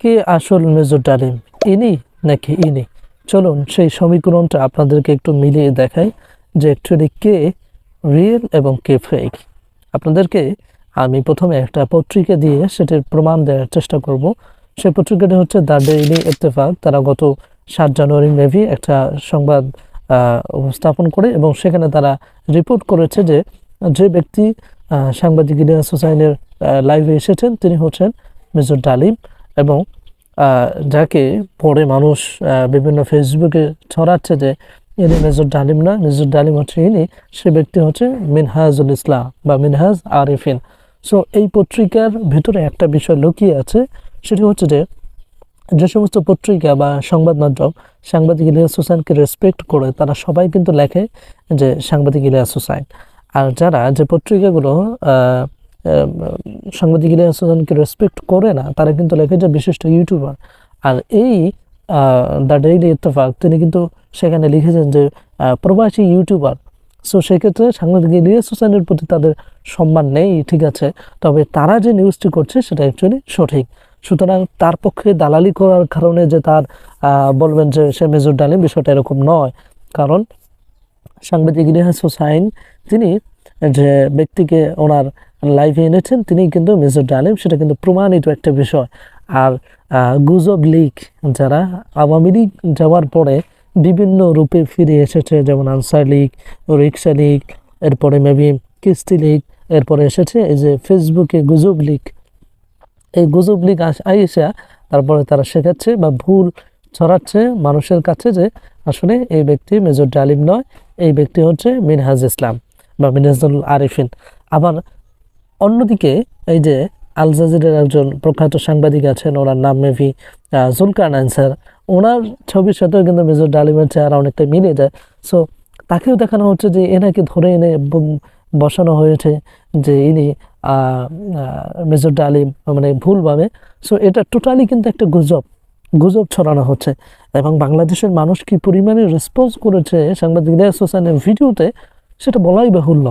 কে আসল মেজর ডালিম ইনি নাকি ইনি? চলুন সেই সমীকরণটা আপনাদেরকে একটু মিলিয়ে দেখাই যে অ্যাকচুয়ালি কে রিয়েল এবং কে ফেক আপনাদেরকে আমি প্রথমে একটা পত্রিকা দিয়ে সেটির প্রমাণ দেওয়ার চেষ্টা করব। সেই পত্রিকাটি হচ্ছে দ্য ডেইলি ইত্তেফাক। তারা গত সাত জানুয়ারি মেবি একটা সংবাদ উপস্থাপন করে এবং সেখানে তারা রিপোর্ট করেছে যে যে ব্যক্তি সাংবাদিক ইলিয়াস হোসাইনের লাইভে এসেছেন, তিনি হচ্ছেন মেজর ডালিম। এবং যাকে পরে মানুষ বিভিন্ন ফেসবুকে ছড়াচ্ছে যে ইনি মেজর ডালিম না, মেজর ডালিম হচ্ছে ইনি, সে ব্যক্তি হচ্ছে মিনহাজুল ইসলাম বা মিনহাজ আরিফিন। সো এই পত্রিকার ভেতরে একটা বিষয় লুকিয়ে আছে, সেটি হচ্ছে যে যে সমস্ত পত্রিকা বা সংবাদ মাধ্যম সাংবাদিক ইলিয়াস হোসেনকে রেসপেক্ট করে, তারা সবাই কিন্তু লেখে যে সাংবাদিক ইলিয়াস হোসেন। আর যারা যে পত্রিকাগুলো সাংবাদিক ইলিয়াস হোসেনকে রেসপেক্ট করে না, তারা কিন্তু লেখে যে বিশিষ্ট ইউটিউবার আর এই দ্য ডেইলি ইত্তেফাক তিনি কিন্তু সেখানে লিখেছেন যে প্রবাসী ইউটিউবার সো সেক্ষেত্রে সাংবাদিক ইলিয়াস হোসেনের প্রতি তাদের সম্মান নেই, ঠিক আছে? তবে তারা যে নিউজটি করছে, সেটা অ্যাকচুয়ালি সঠিক। সুতরাং তার পক্ষে দালালি করার কারণে যে তার বলবেন যে সে মেজর ডালিম, বিষয়টা এরকম নয়। কারণ সাংবাদিক ইলিয়াস হোসাইন, তিনি যে ব্যক্তিকে ওনার লাইভে এনেছেন তিনি কিন্তু মেজর ডালিম সেটা কিন্তু প্রমাণিত একটা বিষয়। আর গুজব লীগ যারা আওয়ামী লীগ যাওয়ার পরে বিভিন্ন রূপে ফিরে এসেছে, যেমন আনসার লীগ রিক্সা লীগ এরপরে মেবি কিস্তি লীগ এরপরে এসেছে এই যে ফেসবুকে গুজব লীগ এই গুজব লীগ আইসা তারপরে তারা শেখাচ্ছে বা ভুল ছড়াচ্ছে মানুষের কাছে যে আসলে এই ব্যক্তি মেজর ডালিম নয়, এই ব্যক্তি হচ্ছে মিনহাজ ইসলাম। বা মিনহাজুল আরিফিন। আবার অন্যদিকে এই যে আল জাজিরের একজন প্রখ্যাত সাংবাদিক আছেন, ওনার নাম মেভি জুলকার স্যার ওনার ছবির সাথেও কিন্তু মেজর ডালিমের চেহারা অনেকটা মিলে যায়। সো তাকেও দেখানো হচ্ছে যে এনাকে ধরে এনে বসানো হয়েছে যে ইনি মেজর ডালিম মানে ভুলভাবে সো এটা টোটালি কিন্তু একটা গুজব। গুজব ছড়ানো হচ্ছে। এবং বাংলাদেশের মানুষ কি পরিমাণে রেসপন্স করেছে সাংবাদিক হোসেনের ভিডিওতে সেটা বলাই বাহুল্য।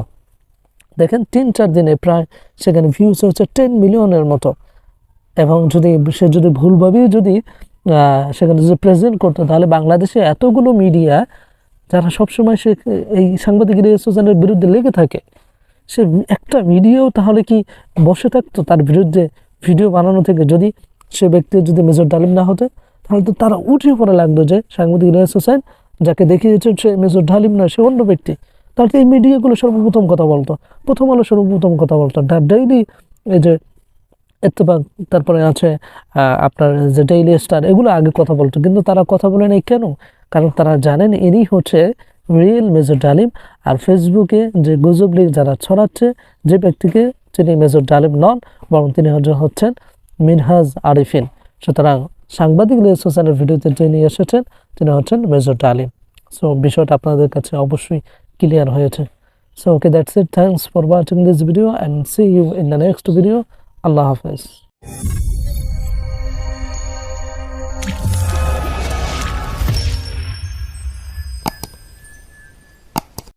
দেখেন, তিন, চার দিনে প্রায় সেখানে ভিউজ হচ্ছে টেন মিলিয়নের মতো। এবং যদি সে যদি ভুলভাবেই যদি সেখানে যদি প্রেজেন্ট করতো, তাহলে বাংলাদেশে এতগুলো মিডিয়া যারা সবসময় সে এই সাংবাদিক ইলিয়াস বিরুদ্ধে লেগে থাকে, সে একটা ভিডিও তাহলে কি বসে থাকতো তার বিরুদ্ধে ভিডিও বানানো থেকে? যদি সে ব্যক্তি যদি মেজর ডালিম না হতো, তাহলে তো তারা উঠে পড়ে লাগতো যে সাংবাদিক হোসেন যাকে দেখিয়েছেন সে মেজর ডালিম না, সে অন্য ব্যক্তি। তাহলে তো এই মিডিয়াগুলো সর্বপ্রথম কথা বলতো। প্রথম আলো সর্বপ্রথম কথা বলতো। ডেইলি এই যে ইত্তেফাক, তারপরে আছে আপনার যে ডেইলি স্টার এগুলো আগে কথা বলতো। কিন্তু তারা কথা বলে নাই কেন? কারণ তারা জানেন ইনি হচ্ছে রিয়েল মেজর ডালিম আর ফেসবুকে যে গুজব লিগ যারা ছড়াচ্ছে, যে ব্যক্তিকে তিনি মেজর ডালিম নন, বরং তিনি হচ্ছেন মিনহাজ আরিফিন। সুতরাং সাংবাদিক লিয়াস হোসেনের ভিডিওতে যিনি এসেছেন, তিনি হচ্ছেন মেজর ডালিম সো বিষয়টা আপনাদের কাছে অবশ্যই ক্লিয়ার হয়েছে। So okay that's it thanks for watching this video and see you in the next video আল্লাহ হাফেজ।